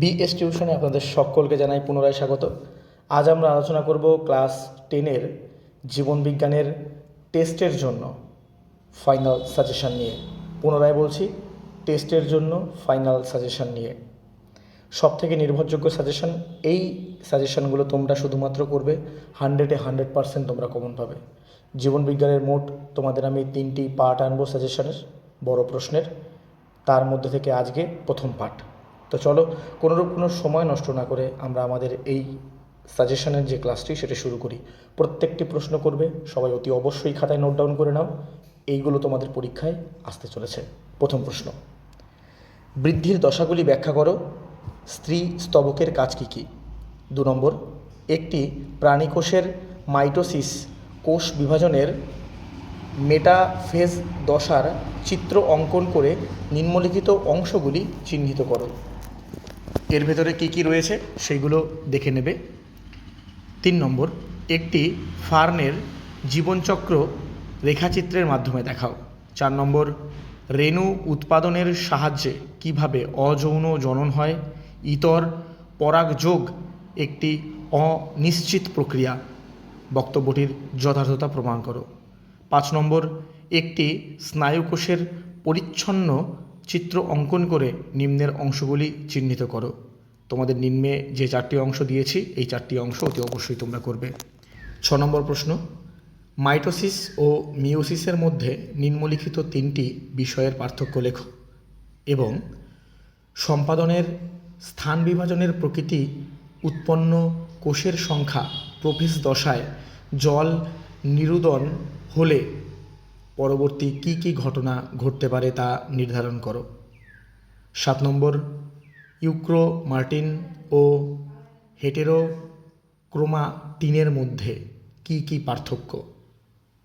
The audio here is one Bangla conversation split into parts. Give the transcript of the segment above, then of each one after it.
বিএস টিউশনে আপনাদের সকলকে জানাই পুনরায় স্বাগত। আজ আমরা আলোচনা করব ক্লাস টেনের জীবনবিজ্ঞানের টেস্টের জন্য ফাইনাল সাজেশন নিয়ে। পুনরায় বলছি, টেস্টের জন্য ফাইনাল সাজেশন নিয়ে। সব থেকে নির্ভরযোগ্য সাজেশন, এই সাজেশনগুলো তোমরা শুধুমাত্র করবে হান্ড্রেডে হান্ড্রেড পার্সেন্ট তোমরা কমন পাবে। জীবনবিজ্ঞানের মোট তোমাদের আমি তিনটি পার্ট আনব সাজেশনের, বড় প্রশ্নের। তার মধ্যে থেকে আজকে প্রথম পার্ট তো চলো, কোনোরূপ কোনো সময় নষ্ট না করে আমরা আমাদের এই সাজেশনের যে ক্লাসটি, সেটা শুরু করি। প্রত্যেকটি প্রশ্ন করবে, সবাই অতি অবশ্যই খাতায় নোট ডাউন করে নাও। এইগুলো তোমাদের পরীক্ষায় আসতে চলেছে। প্রথম প্রশ্ন, বৃদ্ধির দশাগুলি ব্যাখ্যা করো। স্ত্রী স্তবকের কাজ কী কী? দু নম্বর, একটি প্রাণীকোষের মাইটোসিস কোষ বিভাজনের মেটাফেজ দশার চিত্র অঙ্কন করে নিম্নলিখিত অংশগুলি চিহ্নিত করো। এর ভেতরে কী কী রয়েছে সেগুলো দেখে নেবে। তিন নম্বর, একটি ফার্নের জীবনচক্র রেখাচিত্রের মাধ্যমে দেখাও। চার নম্বর, রেণু উৎপাদনের সাহায্যে কীভাবে অযৌন জনন হয়। ইতর, পরাগযোগ একটি অনিশ্চিত প্রক্রিয়া। বক্তব্যটির যথার্থতা প্রমাণ করো। পাঁচ নম্বর, একটি স্নায়ুকোষের পরিচ্ছন্ন চিত্র অঙ্কন করে নিম্নের অংশগুলি চিহ্নিত করো। তোমাদের নিম্নে যে চারটি অংশ দিয়েছি, এই চারটি অংশ অতি অবশ্যই তোমরা করবে। ছ নম্বর প্রশ্ন। মাইটোসিস ও মিওসিসের মধ্যে নিম্নলিখিত তিনটি বিষয়ের পার্থক্য লেখো এবং সম্পাদনের স্থান বিভাজনের প্রকৃতি উৎপন্ন কোষের সংখ্যা প্রভেশ দশায় জল নিরুদন হলে পরবর্তী কী কী ঘটনা ঘটতে পারে তা নির্ধারণ করো। সাত নম্বর, ইউক্রো মার্টিন ও হেটেরোক্রোমাটিনের মধ্যে কী কী পার্থক্য?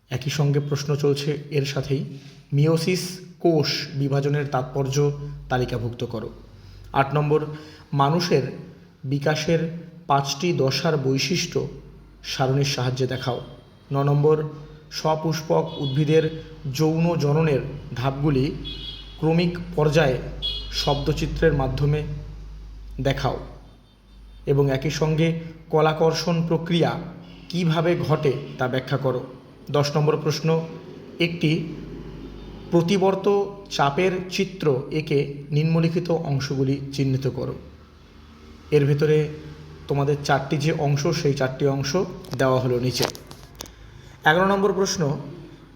একই সঙ্গে প্রশ্ন চলছে, এর সাথেই মিওসিস কোষ বিভাজনের তাৎপর্য তালিকাভুক্ত করো। আট নম্বর, মানুষের বিকাশের পাঁচটি দশার বৈশিষ্ট্য সারণীর সাহায্যে দেখাও। ন নম্বর সপুষ্পক উদ্ভিদের যৌন জননের ধাপগুলি ক্রমিক পর্যায়ে শব্দচিত্রের মাধ্যমে দেখাও এবং একই সঙ্গে কলাকর্ষণ প্রক্রিয়া কীভাবে ঘটে তা ব্যাখ্যা করো। দশ নম্বর প্রশ্ন, একটি প্রতিবর্ত চাপের চিত্র একে নিম্নলিখিত অংশগুলি চিহ্নিত করো। এর ভেতরে তোমাদের চারটি যে অংশ, সেই চারটি অংশ দেওয়া হলো নিচে। এগারো নম্বর প্রশ্ন,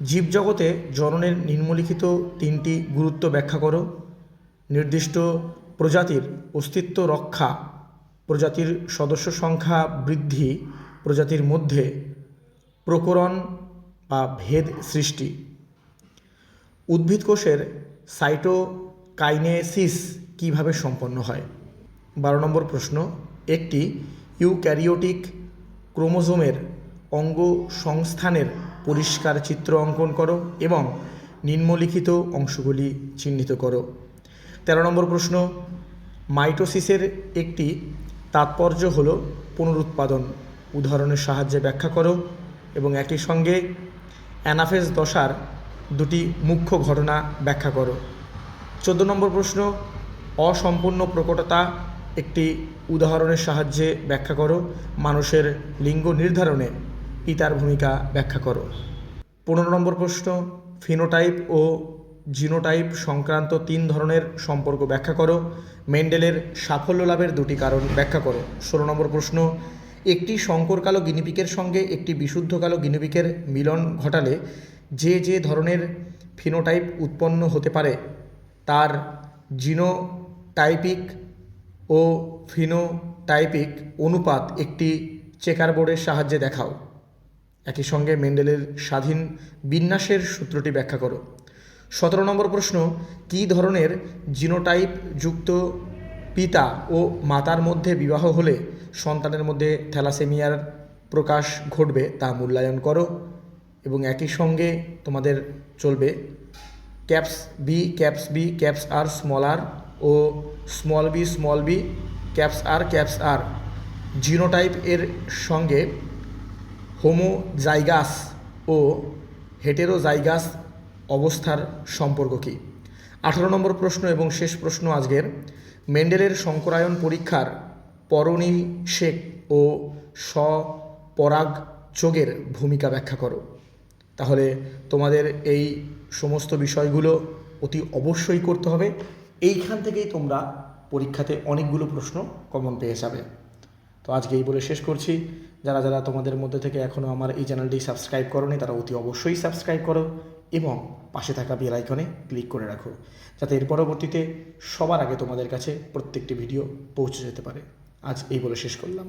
জীবজগতে জননের নিম্নলিখিত তিনটি গুরুত্ব ব্যাখ্যা করো। নির্দিষ্ট প্রজাতির অস্তিত্ব রক্ষা, প্রজাতির সদস্য সংখ্যা বৃদ্ধি, প্রজাতির মধ্যে প্রকরণ বা ভেদ সৃষ্টি। উদ্ভিদ কোষের সাইটোকাইনেসিস কীভাবে সম্পন্ন হয়? বারো নম্বর প্রশ্ন, একটি ইউক্যারিওটিক ক্রোমোজোমের অঙ্গ সংস্থানের পরিষ্কার চিত্র অঙ্কন করো এবং নিম্নলিখিত অংশগুলি চিহ্নিত করো। তেরো নম্বর প্রশ্ন, মাইটোসিসের একটি তাৎপর্য হল পুনরুৎপাদন। উদাহরণের সাহায্যে ব্যাখ্যা করো এবং একই সঙ্গে অ্যানাফেজ দশার দুটি মুখ্য ঘটনা ব্যাখ্যা করো। চোদ্দ নম্বর প্রশ্ন, অসম্পূর্ণ প্রকটতা একটি উদাহরণের সাহায্যে ব্যাখ্যা করো। মানুষের লিঙ্গ নির্ধারণে পিতার ভূমিকা ব্যাখ্যা করো। পনেরো নম্বর প্রশ্ন, ফিনোটাইপ ও জিনোটাইপ সংক্রান্ত তিন ধরনের সম্পর্ক ব্যাখ্যা করো। মেন্ডেলের সাফল্য লাভের দুটি কারণ ব্যাখ্যা করো। ষোলো নম্বর প্রশ্ন, একটি শঙ্কর কালো গিনিপিকের সঙ্গে একটি বিশুদ্ধ কালো গিনিপিকের মিলন ঘটালে যে যে ধরনের ফিনোটাইপ উৎপন্ন হতে পারে, তার জিনোটাইপিক ও ফিনোটাইপিক অনুপাত একটি চেকারবোর্ডের সাহায্যে দেখাও। একই সঙ্গে মেন্ডেলের স্বাধীন বিন্যাসের সূত্রটি ব্যাখ্যা করো। সতেরো নম্বর প্রশ্ন, কী ধরনের জিনোটাইপ যুক্ত পিতা ও মাতার মধ্যে বিবাহ হলে সন্তানের মধ্যে থ্যালাসেমিয়ার প্রকাশ ঘটবে তা মূল্যায়ন করো এবং একই সঙ্গে তোমাদের চলবে caps B caps B, caps R, small R ও small B small B caps R caps R genotype এর সঙ্গে হোমোজাইগাস ও হেটেরোজাইগাস অবস্থার সম্পর্ক কী? আঠারো নম্বর প্রশ্ন এবং শেষ প্রশ্ন আজকের। মেন্ডেলের সংকরায়ন পরীক্ষার পরনিষেক ও স্বপরাগ যোগের ভূমিকা ব্যাখ্যা করো। তাহলে তোমাদের এই সমস্ত বিষয়গুলো অতি অবশ্যই করতে হবে। এইখান থেকেই তোমরা পরীক্ষাতে অনেকগুলো প্রশ্ন কমন পেয়ে যাবে। তো আজকে এই বলে শেষ করছি। যারা যারা তোমাদের মধ্যে থেকে এখনও আমার এই চ্যানেলটি সাবস্ক্রাইব করোনি, তারা অতি অবশ্যই সাবস্ক্রাইব করো এবং পাশে থাকা বেল আইকনে ক্লিক করে রাখো, যাতে এর পরবর্তীতে সবার আগে তোমাদের কাছে প্রত্যেকটি ভিডিও পৌঁছে যেতে পারে। আজ এই বলে শেষ করলাম।